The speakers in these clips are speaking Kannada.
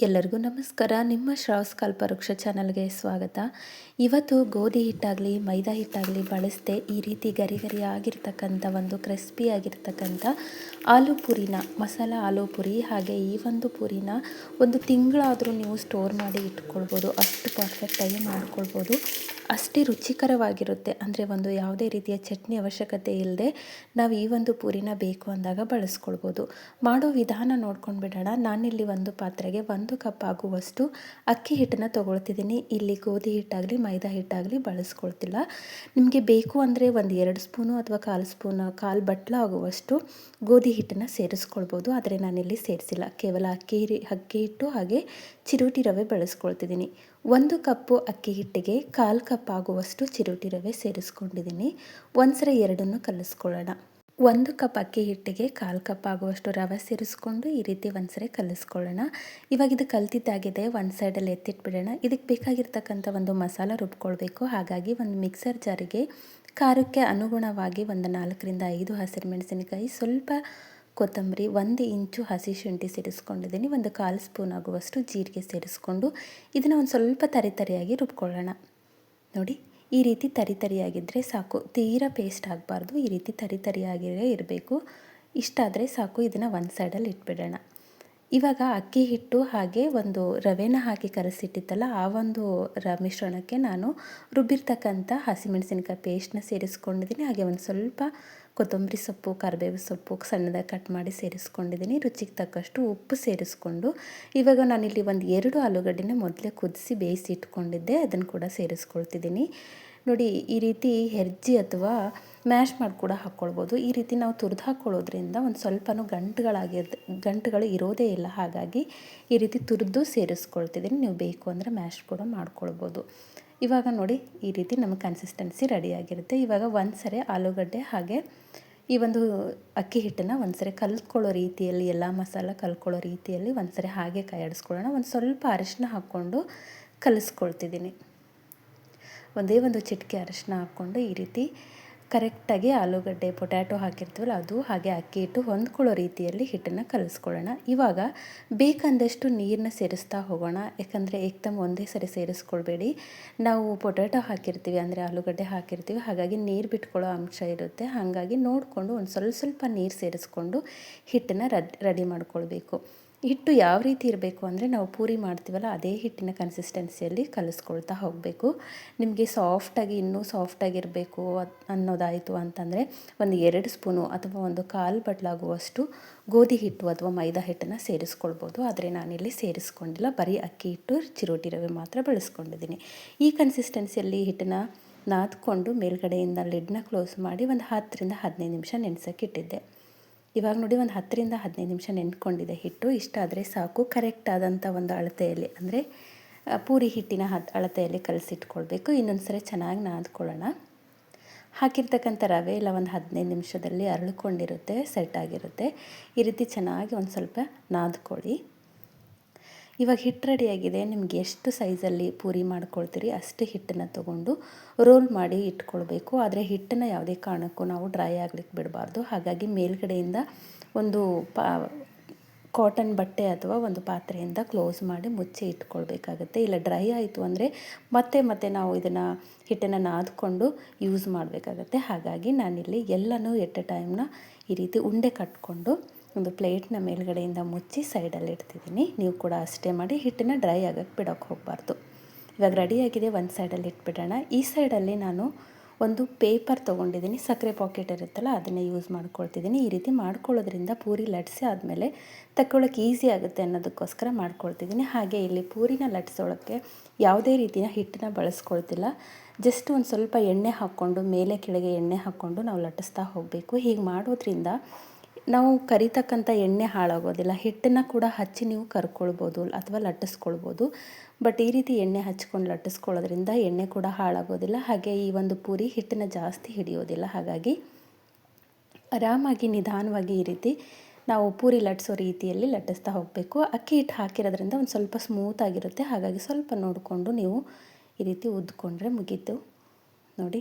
ಎಲ್ಲರಿಗೂ ನಮಸ್ಕಾರ. ನಿಮ್ಮ ಶ್ರಾವ್ಸ್ ಕಲ್ಪವೃಕ್ಷ ಚಾನಲ್ಗೆ ಸ್ವಾಗತ. ಇವತ್ತು ಗೋಧಿ ಹಿಟ್ಟಾಗಲಿ, ಮೈದಾ ಹಿಟ್ಟಾಗಲಿ ಬಳಸದೆ ಈ ರೀತಿ ಗರಿ ಗರಿ ಆಗಿರ್ತಕ್ಕಂಥ ಒಂದು ಕ್ರಿಸ್ಪಿ ಆಗಿರ್ತಕ್ಕಂಥ ಆಲೂ ಪುರಿನ, ಮಸಾಲ ಆಲೂ ಪುರಿ ಹಾಗೆ ಈ ಒಂದು ಪುರಿನ ಒಂದು ತಿಂಗಳಾದರೂ ನೀವು ಸ್ಟೋರ್ ಮಾಡಿ ಇಟ್ಕೊಳ್ಬೋದು. ಅಷ್ಟು ಪರ್ಫೆಕ್ಟಾಗಿ ಮಾಡ್ಕೊಳ್ಬೋದು. ಅಷ್ಟೇ ರುಚಿಕರವಾಗಿರುತ್ತೆ. ಅಂದರೆ ಒಂದು ಯಾವುದೇ ರೀತಿಯ ಚಟ್ನಿ ಅವಶ್ಯಕತೆ ಇಲ್ಲದೆ ನಾವು ಈ ಒಂದು ಪೂರಿನ ಬೇಕು ಅಂದಾಗ ಬಳಸ್ಕೊಳ್ಬೋದು. ಮಾಡೋ ವಿಧಾನ ನೋಡ್ಕೊಂಡು ಬಿಡೋಣ. ನಾನಿಲ್ಲಿ ಒಂದು ಪಾತ್ರೆಗೆ ಒಂದು ಕಪ್ ಆಗುವಷ್ಟು ಅಕ್ಕಿ ಹಿಟ್ಟನ್ನು ತೊಗೊಳ್ತಿದ್ದೀನಿ. ಇಲ್ಲಿ ಗೋಧಿ ಹಿಟ್ಟಾಗಲಿ, ಮೈದಾ ಹಿಟ್ಟಾಗಲಿ ಬಳಸ್ಕೊಳ್ತಿಲ್ಲ. ನಿಮಗೆ ಬೇಕು ಅಂದರೆ ಒಂದು ಎರಡು ಸ್ಪೂನು ಅಥವಾ ಕಾಲು ಸ್ಪೂನ್, ಕಾಲು ಬಟ್ಲ ಆಗುವಷ್ಟು ಗೋಧಿ ಹಿಟ್ಟನ್ನು ಸೇರಿಸ್ಕೊಳ್ಬೋದು. ಆದರೆ ನಾನಿಲ್ಲಿ ಸೇರಿಸಿಲ್ಲ. ಕೇವಲ ಅಕ್ಕಿ ಅಕ್ಕಿ ಹಿಟ್ಟು ಹಾಗೆ ಚಿರೋಟಿ ರವೆ ಬಳಸ್ಕೊಳ್ತಿದ್ದೀನಿ. ಒಂದು ಕಪ್ಪು ಅಕ್ಕಿ ಹಿಟ್ಟಿಗೆ ಕಾಲು ಕಪ್ ಆಗುವಷ್ಟು ಚಿರೋಟಿ ರವೆ ಸೇರಿಸ್ಕೊಂಡಿದ್ದೀನಿ. ಒಂದ್ಸರಿ ಎರಡನ್ನು ಕಲಿಸ್ಕೊಳ್ಳೋಣ. ಒಂದು ಕಪ್ ಅಕ್ಕಿ ಹಿಟ್ಟಿಗೆ ಕಾಲು ಕಪ್ ಆಗುವಷ್ಟು ರವೆ ಸೇರಿಸ್ಕೊಂಡು ಈ ರೀತಿ ಒಂದ್ಸರಿ ಕಲಿಸ್ಕೊಳ್ಳೋಣ. ಇವಾಗ ಇದು ಕಲ್ತಿದ್ದಾಗಿದೆ, ಒಂದು ಸೈಡಲ್ಲಿ ಎತ್ತಿಟ್ಬಿಡೋಣ. ಇದಕ್ಕೆ ಬೇಕಾಗಿರ್ತಕ್ಕಂಥ ಒಂದು ಮಸಾಲ ರುಬ್ಕೊಳ್ಬೇಕು. ಹಾಗಾಗಿ ಒಂದು ಮಿಕ್ಸರ್ ಜಾರಿಗೆ ಖಾರಕ್ಕೆ ಅನುಗುಣವಾಗಿ ಒಂದು ನಾಲ್ಕರಿಂದ ಐದು ಹಸಿರು ಮೆಣಸಿನಕಾಯಿ, ಸ್ವಲ್ಪ ಕೊತ್ತಂಬರಿ ಒಂದು ಇಂಚು ಹಸಿ ಶುಂಠಿ ಸೇರಿಸ್ಕೊಂಡಿದ್ದೀನಿ, ಒಂದು ಕಾಲು ಸ್ಪೂನ್ ಆಗುವಷ್ಟು ಜೀರಿಗೆ ಸೇರಿಸ್ಕೊಂಡು ಇದನ್ನು ಒಂದು ಸ್ವಲ್ಪ ತರಿ ತರಿಯಾಗಿ ರುಬ್ಕೊಳ್ಳೋಣ. ನೋಡಿ, ಈ ರೀತಿ ತರಿ ತರಿಯಾಗಿದ್ದರೆ ಸಾಕು. ತೀರಾ ಪೇಸ್ಟ್ ಆಗಬಾರ್ದು, ಈ ರೀತಿ ತರಿ ತರಿಯಾಗಿರೇ ಇರಬೇಕು. ಇಷ್ಟಾದರೆ ಸಾಕು, ಇದನ್ನು ಒಂದು ಸೈಡಲ್ಲಿ ಇಟ್ಬಿಡೋಣ. ಇವಾಗ ಅಕ್ಕಿ ಹಿಟ್ಟು ಹಾಗೆ ಒಂದು ರವೆನ ಹಾಕಿ ಕರೆಸಿಟ್ಟಿತ್ತಲ್ಲ, ಆ ಒಂದು ರ ಮಿಶ್ರಣಕ್ಕೆ ನಾನು ರುಬ್ಬಿರ್ತಕ್ಕಂಥ ಹಸಿಮೆಣಸಿನಕಾಯಿ ಪೇಸ್ಟ್ನ ಸೇರಿಸ್ಕೊಂಡಿದ್ದೀನಿ. ಹಾಗೆ ಒಂದು ಸ್ವಲ್ಪ ಕೊತ್ತಂಬರಿ ಸೊಪ್ಪು ಕರಿಬೇವು ಸೊಪ್ಪು ಸಣ್ಣದಾಗಿ ಕಟ್ ಮಾಡಿ ಸೇರಿಸ್ಕೊಂಡಿದ್ದೀನಿ. ರುಚಿಗೆ ತಕ್ಕಷ್ಟು ಉಪ್ಪು ಸೇರಿಸ್ಕೊಂಡು ಇವಾಗ ನಾನಿಲ್ಲಿ ಒಂದು ಎರಡು ಆಲೂಗಡ್ಡೆನ ಮೊದಲೇ ಕುದಿಸಿ ಬೇಯಿಸಿ ಇಟ್ಕೊಂಡಿದ್ದೆ. ಅದನ್ನು ಕೂಡ ಸೇರಿಸ್ಕೊಳ್ತಿದ್ದೀನಿ. ನೋಡಿ, ಈ ರೀತಿ ಹೆರ್ಜಿ ಅಥವಾ ಮ್ಯಾಶ್ ಮಾಡಿ ಕೂಡ ಹಾಕ್ಕೊಳ್ಬೋದು ಈ ರೀತಿ ನಾವು ತುರಿದು ಹಾಕ್ಕೊಳ್ಳೋದ್ರಿಂದ ಒಂದು ಸ್ವಲ್ಪನೂ ಗಂಟುಗಳಾಗಿರ್ದು ಗಂಟುಗಳು ಇರೋದೇ ಇಲ್ಲ. ಹಾಗಾಗಿ ಈ ರೀತಿ ತುರಿದು ಸೇರಿಸ್ಕೊಳ್ತಿದ್ದೀನಿ. ನೀವು ಬೇಕು ಅಂದರೆ ಮ್ಯಾಶ್ ಕೂಡ ಮಾಡ್ಕೊಳ್ಬೋದು. ಇವಾಗ ನೋಡಿ ಈ ರೀತಿ ನಮ್ಮ ಕನ್ಸಿಸ್ಟೆನ್ಸಿ ರೆಡಿಯಾಗಿರುತ್ತೆ ಇವಾಗ ಒಂದು ಸರಿ ಆಲೂಗಡ್ಡೆ ಹಾಗೆ ಈ ಒಂದು ಅಕ್ಕಿ ಹಿಟ್ಟನ್ನು ಒಂದು ಸರಿ ಕಲ್ತ್ಕೊಳ್ಳೋ ರೀತಿಯಲ್ಲಿ, ಎಲ್ಲ ಮಸಾಲ ಕಲ್ತ್ಕೊಳ್ಳೋ ರೀತಿಯಲ್ಲಿ ಒಂದು ಸರಿ ಹಾಗೆ ಕೈಯಾಡಿಸ್ಕೊಳ್ಳೋಣ ಒಂದು ಸ್ವಲ್ಪ ಅರಿಶಿನ ಹಾಕ್ಕೊಂಡು ಕಲಿಸ್ಕೊಳ್ತಿದ್ದೀನಿ. ಒಂದೇ ಒಂದು ಚಿಟಿಕೆ ಅರಿಶಿನ ಹಾಕ್ಕೊಂಡು ಈ ರೀತಿ ಕರೆಕ್ಟಾಗಿ ಆಲೂಗಡ್ಡೆ, ಪೊಟ್ಯಾಟೊ ಹಾಕಿರ್ತೀವಲ್ಲ, ಅದು ಹಾಗೆ ಅಕ್ಕಿ ಹಿಟ್ಟು ಹೊಂದ್ಕೊಳ್ಳೋ ರೀತಿಯಲ್ಲಿ ಹಿಟ್ಟನ್ನು ಕಲಿಸ್ಕೊಳ್ಳೋಣ. ಇವಾಗ ಬೇಕಂದಷ್ಟು ನೀರನ್ನ ಸೇರಿಸ್ತಾ ಹೋಗೋಣ. ಯಾಕಂದರೆ ಏಕ್ದಮ್ ಒಂದೇ ಸರಿ ಸೇರಿಸ್ಕೊಳ್ಬೇಡಿ. ನಾವು ಪೊಟ್ಯಾಟೊ ಹಾಕಿರ್ತೀವಿ ಅಂದರೆ ಆಲೂಗಡ್ಡೆ ಹಾಕಿರ್ತೀವಿ. ಹಾಗಾಗಿ ನೀರು ಬಿಟ್ಕೊಳ್ಳೋ ಅಂಶ ಇರುತ್ತೆ. ಹಾಗಾಗಿ ನೋಡಿಕೊಂಡು ಒಂದು ಸ್ವಲ್ಪ ಸ್ವಲ್ಪ ನೀರು ಸೇರಿಸ್ಕೊಂಡು ಹಿಟ್ಟನ್ನು ರೆಡಿ ಮಾಡ್ಕೊಳ್ಬೇಕು. ಹಿಟ್ಟು ಯಾವ ರೀತಿ ಇರಬೇಕು ಅಂದರೆ ನಾವು ಪೂರಿ ಮಾಡ್ತೀವಲ್ಲ ಅದೇ ಹಿಟ್ಟಿನ ಕನ್ಸಿಸ್ಟೆನ್ಸಿಯಲ್ಲಿ ಕಲಿಸ್ಕೊಳ್ತಾ ಹೋಗಬೇಕು. ನಿಮಗೆ ಸಾಫ್ಟಾಗಿ ಇನ್ನೂ ಸಾಫ್ಟಾಗಿರಬೇಕು ಅನ್ನೋದಾಯಿತು ಅಂತಂದರೆ ಒಂದು ಎರಡು ಸ್ಪೂನು ಅಥವಾ ಒಂದು ಕಾಲು ಬಟ್ಲಾಗುವಷ್ಟು ಗೋಧಿ ಹಿಟ್ಟು ಅಥವಾ ಮೈದಾ ಹಿಟ್ಟನ್ನು ಸೇರಿಸ್ಕೊಳ್ಬೋದು. ಆದರೆ ನಾನಿಲ್ಲಿ ಸೇರಿಸ್ಕೊಂಡಿಲ್ಲ. ಬರೀ ಅಕ್ಕಿ ಹಿಟ್ಟು, ಚಿರೋಟಿ ರವೆ ಮಾತ್ರ ಬಳಸ್ಕೊಂಡಿದ್ದೀನಿ. ಈ ಕನ್ಸಿಸ್ಟೆನ್ಸಿಯಲ್ಲಿ ಹಿಟ್ಟನ್ನ ನಾದ್ಕೊಂಡು ಮೇಲ್ಗಡೆಯಿಂದ ಲಿಡ್ನ ಕ್ಲೋಸ್ ಮಾಡಿ ಒಂದು ಹತ್ತರಿಂದ ಹದಿನೈದು ನಿಮಿಷ ನೆನೆಸೋಕೆ ಇಟ್ಟಿದ್ದೆ. ಇವಾಗ ನೋಡಿ ಒಂದು ಹತ್ತರಿಂದ ಹದಿನೈದು ನಿಮಿಷ ನೆನ್ಕೊಂಡಿದೆ ಹಿಟ್ಟು. ಇಷ್ಟಾದರೆ ಸಾಕು. ಕರೆಕ್ಟ್ ಆದಂಥ ಒಂದು ಅಳತೆಯಲ್ಲಿ ಅಂದರೆ ಪೂರಿ ಹಿಟ್ಟಿನ ಹದ್, ಅಳತೆಯಲ್ಲಿ ಕಲಸಿಟ್ಕೊಳ್ಬೇಕು. ಇನ್ನೊಂದು ಸರಿ ಚೆನ್ನಾಗಿ ನಾದ್ಕೊಳ್ಳೋಣ. ಹಾಕಿರ್ತಕ್ಕಂಥ ರವೆ ಇಲ್ಲ ಒಂದು ಹದಿನೈದು ನಿಮಿಷದಲ್ಲಿ ಅರಳ್ಕೊಂಡಿರುತ್ತೆ, ಸೆಟ್ ಆಗಿರುತ್ತೆ. ಈ ರೀತಿ ಚೆನ್ನಾಗಿ ಒಂದು ಸ್ವಲ್ಪ ನಾದ್ಕೊಳ್ಳಿ. ಇವಾಗ ಹಿಟ್ಟು ರೆಡಿಯಾಗಿದೆ ನಿಮಗೆ ಎಷ್ಟು ಸೈಜಲ್ಲಿ ಪೂರಿ ಮಾಡ್ಕೊಳ್ತೀರಿ ಅಷ್ಟು ಹಿಟ್ಟನ್ನು ತೊಗೊಂಡು ರೋಲ್ ಮಾಡಿ ಇಟ್ಕೊಳ್ಬೇಕು. ಆದರೆ ಹಿಟ್ಟನ್ನು ಯಾವುದೇ ಕಾರಣಕ್ಕೂ ನಾವು ಡ್ರೈ ಆಗ್ಲಿಕ್ಕೆ ಬಿಡಬಾರ್ದು. ಹಾಗಾಗಿ ಮೇಲ್ಗಡೆಯಿಂದ ಒಂದು ಪಾ ಕಾಟನ್ ಬಟ್ಟೆ ಅಥವಾ ಒಂದು ಪಾತ್ರೆಯಿಂದ ಕ್ಲೋಸ್ ಮಾಡಿ ಮುಚ್ಚಿ ಇಟ್ಕೊಳ್ಬೇಕಾಗತ್ತೆ. ಇಲ್ಲ ಡ್ರೈ ಆಯಿತು ಅಂದರೆ ಮತ್ತೆ ಮತ್ತೆ ನಾವು ಇದನ್ನು ಹಿಟ್ಟನ್ನು ನಾದ್ಕೊಂಡು ಯೂಸ್ ಮಾಡಬೇಕಾಗತ್ತೆ. ಹಾಗಾಗಿ ನಾನಿಲ್ಲಿ ಎಲ್ಲನೂ ಎಟ್ ಎ ಟೈಮ್ನ ಈ ರೀತಿ ಉಂಡೆ ಕಟ್ಕೊಂಡು ಒಂದು ಪ್ಲೇಟ್ನ ಮೇಲ್ಗಡೆಯಿಂದ ಮುಚ್ಚಿ ಸೈಡಲ್ಲಿ ಇಡ್ತಿದ್ದೀನಿ. ನೀವು ಕೂಡ ಅಷ್ಟೇ ಮಾಡಿ ಹಿಟ್ಟನ್ನು ಡ್ರೈ ಆಗೋಕ್ಕೆ ಬಿಡೋಕ್ಕೆ ಹೋಗಬಾರ್ದು. ಇವಾಗ ರೆಡಿಯಾಗಿದೆ ಒಂದು ಸೈಡಲ್ಲಿ ಇಟ್ಬಿಡೋಣ. ಈ ಸೈಡಲ್ಲಿ ನಾನು ಒಂದು ಪೇಪರ್ ತೊಗೊಂಡಿದ್ದೀನಿ. ಸಕ್ಕರೆ ಪಾಕೆಟ್ ಇರುತ್ತಲ್ಲ, ಅದನ್ನೇ ಯೂಸ್ ಮಾಡ್ಕೊಳ್ತಿದ್ದೀನಿ. ಈ ರೀತಿ ಮಾಡ್ಕೊಳ್ಳೋದ್ರಿಂದ ಪೂರಿ ಲಟ್ಸಿ ಆದಮೇಲೆ ತಗೊಳ್ಳೋಕೆ ಈಸಿ ಆಗುತ್ತೆ ಅನ್ನೋದಕ್ಕೋಸ್ಕರ ಮಾಡ್ಕೊಳ್ತಿದ್ದೀನಿ. ಹಾಗೆ ಇಲ್ಲಿ ಪೂರಿನ ಲಟ್ಸೋಳಕ್ಕೆ ಯಾವುದೇ ರೀತಿಯ ಹಿಟ್ಟನ್ನ ಬಳಸ್ಕೊಳ್ತಿಲ್ಲ. ಜಸ್ಟ್ ಒಂದು ಸ್ವಲ್ಪ ಎಣ್ಣೆ ಹಾಕ್ಕೊಂಡು, ಮೇಲೆ ಕೆಳಗೆ ಎಣ್ಣೆ ಹಾಕ್ಕೊಂಡು ನಾವು ಲಟ್ಟಿಸ್ತಾ ಹೋಗಬೇಕು. ಹೀಗೆ ಮಾಡೋದ್ರಿಂದ ನಾವು ಕರಿತಕ್ಕಂಥ ಎಣ್ಣೆ ಹಾಳಾಗೋದಿಲ್ಲ. ಹಿಟ್ಟನ್ನು ಕೂಡ ಹಚ್ಚಿ ನೀವು ಕರ್ಕೊಳ್ಬೋದು, ಅಥವಾ ಲಟ್ಟಿಸ್ಕೊಳ್ಬೋದು. ಬಟ್ ಈ ರೀತಿ ಎಣ್ಣೆ ಹಚ್ಕೊಂಡು ಲಟ್ಟಿಸ್ಕೊಳ್ಳೋದ್ರಿಂದ ಎಣ್ಣೆ ಕೂಡ ಹಾಳಾಗೋದಿಲ್ಲ. ಹಾಗೆ ಈ ಒಂದು ಪೂರಿ ಹಿಟ್ಟನ್ನು ಜಾಸ್ತಿ ಹಿಡಿಯೋದಿಲ್ಲ. ಹಾಗಾಗಿ ಆರಾಮಾಗಿ ನಿಧಾನವಾಗಿ ಈ ರೀತಿ ನಾವು ಪೂರಿ ಲಟ್ಟಿಸೋ ರೀತಿಯಲ್ಲಿ ಲಟ್ಟಿಸ್ತಾ ಹೋಗಬೇಕು. ಅಕ್ಕಿ ಹಿಟ್ಟು ಹಾಕಿರೋದ್ರಿಂದ ಒಂದು ಸ್ವಲ್ಪ ಸ್ಮೂತ್ ಆಗಿರುತ್ತೆ. ಹಾಗಾಗಿ ಸ್ವಲ್ಪ ನೋಡಿಕೊಂಡು ನೀವು ಈ ರೀತಿ ಉದ್ಕೊಂಡ್ರೆ ಮುಗೀತು. ನೋಡಿ.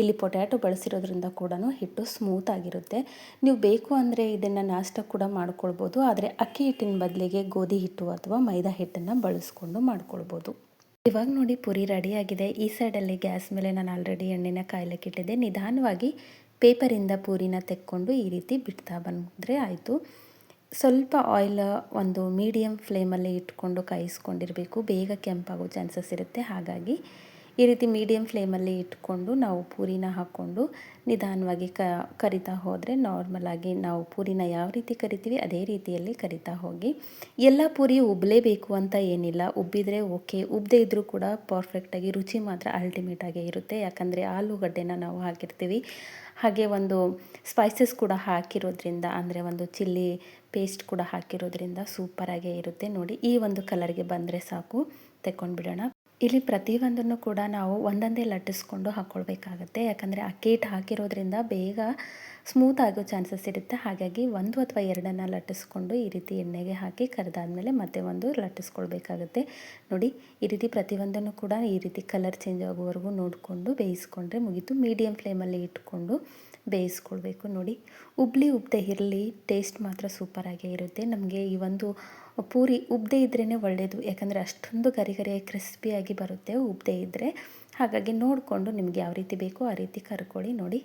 ಇಲ್ಲಿ ಪೊಟ್ಯಾಟೊ ಬಳಸಿರೋದ್ರಿಂದ ಕೂಡ ಹಿಟ್ಟು ಸ್ಮೂತ್ ಆಗಿರುತ್ತೆ. ನೀವು ಬೇಕು ಅಂದರೆ ಇದನ್ನು ನಾಷ್ಟ ಕೂಡ ಮಾಡ್ಕೊಳ್ಬೋದು. ಆದರೆ ಅಕ್ಕಿ ಹಿಟ್ಟಿನ ಬದಲಿಗೆ ಗೋಧಿ ಹಿಟ್ಟು ಅಥವಾ ಮೈದಾ ಹಿಟ್ಟನ್ನು ಬಳಸ್ಕೊಂಡು ಮಾಡ್ಕೊಳ್ಬೋದು. ಇವಾಗ ನೋಡಿ ಪುರಿ ರೆಡಿಯಾಗಿದೆ. ಈ ಸೈಡಲ್ಲಿ ಗ್ಯಾಸ್ ಮೇಲೆ ನಾನು ಆಲ್ರೆಡಿ ಎಣ್ಣೆನ ಕಾಯ್ಲಿಕ್ಕೆ ಇಟ್ಟಿದ್ದೆ. ನಿಧಾನವಾಗಿ ಪೇಪರಿಂದ ಪೂರಿನ ತೆಕ್ಕೊಂಡು ಈ ರೀತಿ ಬಿಡ್ತಾ ಬಂದರೆ ಆಯಿತು. ಸ್ವಲ್ಪ ಆಯಿಲ್ ಒಂದು ಮೀಡಿಯಮ್ ಫ್ಲೇಮಲ್ಲಿ ಇಟ್ಕೊಂಡು ಕಾಯಿಸ್ಕೊಂಡಿರಬೇಕು. ಬೇಗ ಕೆಂಪಾಗೋ ಚಾನ್ಸಸ್ ಇರುತ್ತೆ. ಹಾಗಾಗಿ ಈ ರೀತಿ ಮೀಡಿಯಮ್ ಫ್ಲೇಮಲ್ಲಿ ಇಟ್ಕೊಂಡು ನಾವು ಪೂರಿನ ಹಾಕ್ಕೊಂಡು ನಿಧಾನವಾಗಿ ಕ, ಕರಿತಾ ಹೋದರೆ ನಾರ್ಮಲಾಗಿ ನಾವು ಪೂರಿನ ಯಾವ ರೀತಿ ಕರಿತೀವಿ ಅದೇ ರೀತಿಯಲ್ಲಿ ಕರಿತಾ ಹೋಗಿ ಎಲ್ಲ ಪೂರಿ ಉಬ್ಬಲೇಬೇಕು ಅಂತ ಏನಿಲ್ಲ. ಉಬ್ಬಿದರೆ ಓಕೆ ಉಬ್ಬದೇ ಇದ್ದರೂ ಕೂಡ ಪರ್ಫೆಕ್ಟಾಗಿ ರುಚಿ ಮಾತ್ರ ಅಲ್ಟಿಮೇಟಾಗೇ ಇರುತ್ತೆ. ಯಾಕಂದರೆ ಆಲೂಗಡ್ಡೆನ ನಾವು ಹಾಕಿರ್ತೀವಿ. ಹಾಗೆ ಒಂದು ಸ್ಪೈಸಸ್ ಕೂಡ ಹಾಕಿರೋದ್ರಿಂದ, ಅಂದರೆ ಒಂದು ಚಿಲ್ಲಿ ಪೇಸ್ಟ್ ಕೂಡ ಹಾಕಿರೋದ್ರಿಂದ ಸೂಪರಾಗೇ ಇರುತ್ತೆ. ನೋಡಿ, ಈ ಒಂದು ಕಲರ್ಗೆ ಬಂದರೆ ಸಾಕು. ತೆಕ್ಕೊಂಡ್ಬಿಡೋಣ. ಇಲ್ಲಿ ಪ್ರತಿಯೊಂದನ್ನು ಕೂಡ ನಾವು ಒಂದೊಂದೇ ಲಟ್ಟಿಸ್ಕೊಂಡು ಹಾಕ್ಕೊಳ್ಬೇಕಾಗತ್ತೆ ಯಾಕಂದರೆ ಅಕ್ಕಿ ಹಿಟ್ಟು ಹಾಕಿರೋದ್ರಿಂದ ಬೇಗ ಸ್ಮೂತ್ ಆಗೋ ಚಾನ್ಸಸ್ ಇರುತ್ತೆ. ಹಾಗಾಗಿ ಒಂದು ಅಥವಾ ಎರಡನ್ನು ಲಟ್ಟಿಸ್ಕೊಂಡು ಈ ರೀತಿ ಎಣ್ಣೆಗೆ ಹಾಕಿ ಕರೆದಾದ್ಮೇಲೆ ಮತ್ತೆ ಒಂದು ಲಟ್ಟಿಸ್ಕೊಳ್ಬೇಕಾಗುತ್ತೆ. ನೋಡಿ, ಈ ರೀತಿ ಪ್ರತಿಯೊಂದನ್ನು ಕೂಡ ಈ ರೀತಿ ಕಲರ್ ಚೇಂಜ್ ಆಗುವವರೆಗೂ ನೋಡಿಕೊಂಡು ಬೇಯಿಸ್ಕೊಂಡ್ರೆ ಮುಗೀತು. ಮೀಡಿಯಮ್ ಫ್ಲೇಮಲ್ಲಿ ಇಟ್ಕೊಂಡು ಬೇಯಿಸ್ಕೊಳ್ಬೇಕು. ನೋಡಿ ಉಬ್ಲಿ ಉಬ್ಬದೆ ಇರಲಿ ಟೇಸ್ಟ್ ಮಾತ್ರ ಸೂಪರಾಗೇ ಇರುತ್ತೆ. ನಮಗೆ ಈ ಒಂದು ಪೂರಿ ಉಬ್ಬದೇ ಇದ್ರೇ ಒಳ್ಳೆಯದು ಯಾಕಂದರೆ ಅಷ್ಟೊಂದು ಗರಿ ಗರಿಯಾಗಿ ಕ್ರಿಸ್ಪಿಯಾಗಿ ಬರುತ್ತೆ ಉಬ್ಬದೇ ಇದ್ದರೆ ಹಾಗಾಗಿ ನೋಡಿಕೊಂಡು ನಿಮ್ಗೆ ಯಾವ ರೀತಿ ಬೇಕೋ ಆ ರೀತಿ ಕರ್ಕೊಳ್ಳಿ ನೋಡಿ.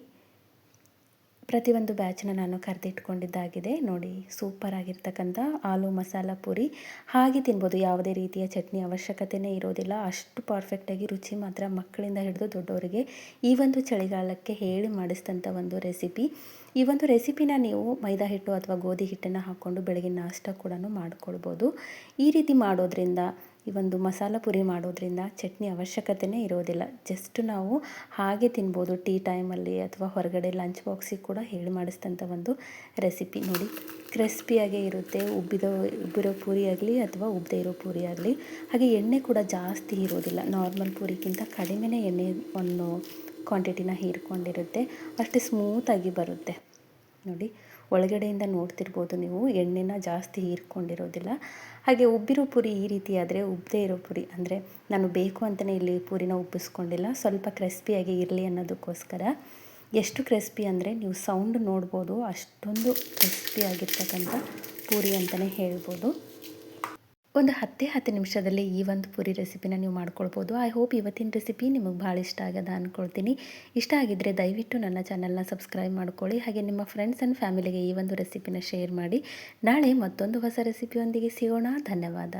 ಪ್ರತಿಯೊಂದು ಬ್ಯಾಚನ್ನ ನಾನು ಕರೆದಿಟ್ಕೊಂಡಿದ್ದಾಗಿದೆ. ನೋಡಿ, ಸೂಪರ್ ಆಗಿರ್ತಕ್ಕಂಥ ಆಲೂ ಮಸಾಲ ಪೂರಿ. ಹಾಗೆ ತಿನ್ಬೋದು. ಯಾವುದೇ ರೀತಿಯ ಚಟ್ನಿ ಅವಶ್ಯಕತೆಯೇ ಇರೋದಿಲ್ಲ. ಅಷ್ಟು ಪರ್ಫೆಕ್ಟಾಗಿ ರುಚಿ ಮಾತ್ರ ಮಕ್ಕಳಿಂದ ಹಿಡಿದು ದೊಡ್ಡವರಿಗೆ ಈ ಒಂದು ಚಳಿಗಾಲಕ್ಕೆ ಹೇಳಿ ಮಾಡಿಸಿದಂಥ ಒಂದು ರೆಸಿಪಿ ಈ ಒಂದು ರೆಸಿಪಿನ ನೀವು ಮೈದಾ ಹಿಟ್ಟು ಅಥವಾ ಗೋಧಿ ಹಿಟ್ಟನ್ನು ಹಾಕ್ಕೊಂಡು ಬೆಳಗಿನ ನಾಷ್ಟ ಕೂಡ ಮಾಡ್ಕೊಳ್ಬೋದು. ಈ ರೀತಿ ಮಾಡೋದ್ರಿಂದ ಈ ಒಂದು ಮಸಾಲ ಪುರಿ ಮಾಡೋದ್ರಿಂದ ಚಟ್ನಿ ಅವಶ್ಯಕತೆಯೇ ಇರೋದಿಲ್ಲ. ಜಸ್ಟ್ ನಾವು ಹಾಗೆ ತಿನ್ಬೋದು, ಟೀ ಟೈಮಲ್ಲಿ ಅಥವಾ ಹೊರಗಡೆ ಲಂಚ್ ಬಾಕ್ಸಿಗೆ ಕೂಡ ಹೇಳಿ ಮಾಡಿಸಿದಂಥ ಒಂದು ರೆಸಿಪಿ ನೋಡಿ. ಕ್ರಿಸ್ಪಿಯಾಗೇ ಇರುತ್ತೆ ಉಬ್ಬಿದ ಉಬ್ಬಿರೋ ಪೂರಿ ಆಗಲಿ ಅಥವಾ ಉಬ್ಬದೇ ಇರೋ ಪೂರಿ ಆಗಲಿ. ಹಾಗೆ ಎಣ್ಣೆ ಕೂಡ ಜಾಸ್ತಿ ಇರೋದಿಲ್ಲ. ನಾರ್ಮಲ್ ಪೂರಿಗಿಂತ ಕಡಿಮೆನೇ ಎಣ್ಣೆ ಒಂದು ಕ್ವಾಂಟಿಟಿನ ಹೀರ್ಕೊಂಡಿರುತ್ತೆ. ಅಷ್ಟೇ ಸ್ಮೂತಾಗಿ ಬರುತ್ತೆ. ನೋಡಿ. ಒಳಗಡೆಯಿಂದ ನೋಡ್ತಿರ್ಬೋದು ನೀವು, ಎಣ್ಣೆನ ಜಾಸ್ತಿ ಹೀರ್ಕೊಂಡಿರೋದಿಲ್ಲ. ಹಾಗೆ ಉಬ್ಬಿರೋ ಪುರಿ ಈ ರೀತಿ ಆದರೆ ಉಬ್ಬದೇ ಇರೋ ಪುರಿ. ಅಂದರೆ ನಾನು ಬೇಕು ಅಂತಲೇ ಇಲ್ಲಿ ಪೂರಿನ ಉಬ್ಬಿಸ್ಕೊಂಡಿಲ್ಲ. ಸ್ವಲ್ಪ ಕ್ರಿಸ್ಪಿಯಾಗಿ ಇರಲಿ ಅನ್ನೋದಕ್ಕೋಸ್ಕರ. ಎಷ್ಟು ಕ್ರಿಸ್ಪಿ ಅಂದರೆ ನೀವು ಸೌಂಡ್ ನೋಡ್ಬೋದು, ಅಷ್ಟೊಂದು ಕ್ರಿಸ್ಪಿ ಆಗಿರ್ತಕ್ಕಂಥ ಪೂರಿ ಅಂತಲೇ ಹೇಳ್ಬೋದು. ಒಂದು ಹತ್ತೇ ಹತ್ತು ನಿಮಿಷದಲ್ಲಿ ಈ ಒಂದು ಪುರಿ ರೆಸಿಪಿನ ನೀವು ಮಾಡ್ಕೊಳ್ಬೋದು. ಐ ಹೋಪ್ ಇವತ್ತಿನ ರೆಸಿಪಿ ನಿಮಗೆ ಭಾಳ ಇಷ್ಟ ಆಗ್ಯದ ಅಂದ್ಕೊಳ್ತೀನಿ ಇಷ್ಟ ಆಗಿದ್ದರೆ ದಯವಿಟ್ಟು ನನ್ನ ಚಾನಲ್ನ ಸಬ್ಸ್ಕ್ರೈಬ್ ಮಾಡ್ಕೊಳ್ಳಿ. ಹಾಗೆ ನಿಮ್ಮ ಫ್ರೆಂಡ್ಸ್ ಆ್ಯಂಡ್ ಫ್ಯಾಮಿಲಿಗೆ ಈ ಒಂದು ರೆಸಿಪಿನ ಶೇರ್ ಮಾಡಿ. ನಾಳೆ ಮತ್ತೊಂದು ಹೊಸ ರೆಸಿಪಿಯೊಂದಿಗೆ ಸಿಗೋಣ. ಧನ್ಯವಾದ.